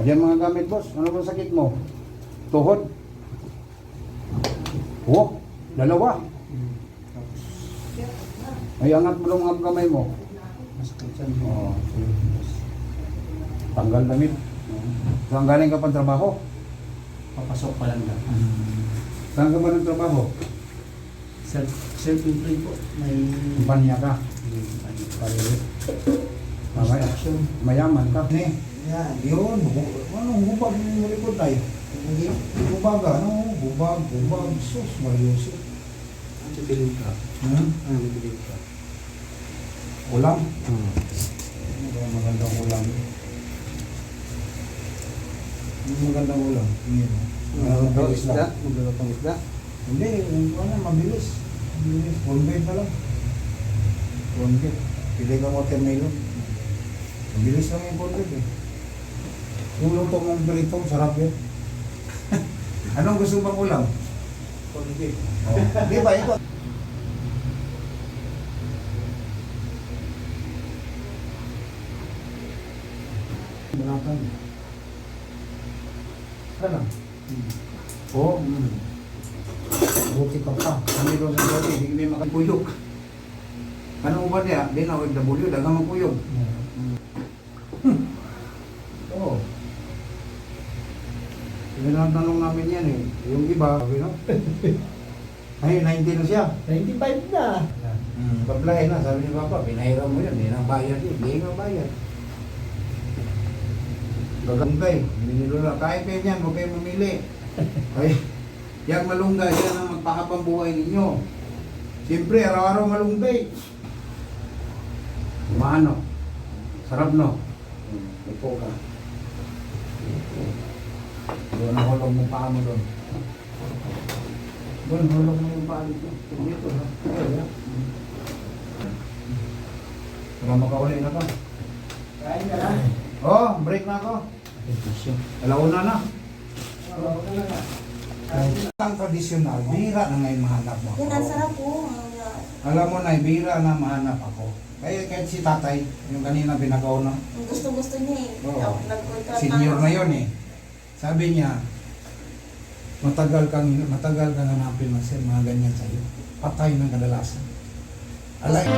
Oh, yan mga gamit, boss. Ano ba sakit mo? Tuhod? Oh, dalawa. Ay, angat mo lang ang kamay mo. Oh. Tanggal damit. Saan galing ka pang trabaho? Papasok pa lang na. Saan ka ba ng trabaho? Self, self-employed po. May... Kumpanya ka. Pare. Mamaya. Construction. Mayaman ka. Ni, yan, yun. Ano, hubag yung likod tayo. Hubag ano, hubag, hubag, sus, mayusip. Ano bilhin ka? Hmm? Ano bilhin ka? Ulam. Hmm. Ano ba ang magandang ulam? Ano magandang ulam? Ano, mabilis lang. Maglulutong isda? Hindi, yung ano, mabilis. Mabilis. Convert na lang. Convert. Pili ka watermelon. Mabilis lang yung convert eh. Yung luto mong burrito, sarap yun. Anong gusto bang ulam? Oh. Di ba ito? Balatan. Ano lang? Oo. Mm. Buti ka pa. Kami doon sa Saudi, hindi kami makapuyog. Ano ba niya? Di na OFW, dagang magpuyog. Oo. Tinatanong namin yan eh. Yung iba, sabi no? Ay, 90 na siya. 95 na. Hmm, bablay na, sabi ni Papa, pinahiram mo yan, hindi na bayad yun, hindi nga bayad. Gaganggay, binilula, kahit kayo yan, huwag kayo mamili. Ay, yan malunggay, yan ang magpahabang buhay ninyo. Siyempre, araw-araw malunggay. Maano? Sarap no? Upo ka. Doon ang hulog mo paa mo doon. Doon, hulog mo yung paa dito. Dito, ha? Ayun, ha? Para makauli na ka. Kain ka na. Oh, break na ako. Alauna na. Ang tradisyonal, bihira na ngayon mahanap mo Yan, ang ako. sarap po. Alam mo na, bihira na mahanap ako. Kaya kahit si tatay, yung kanina binagaw na, gusto-gusto niya eh. Oo. Senior na yon eh. Sabi niya, matagal kang matagal kang hanapin mga ganyan sa'yo. Patay ng kadalasan. Alay.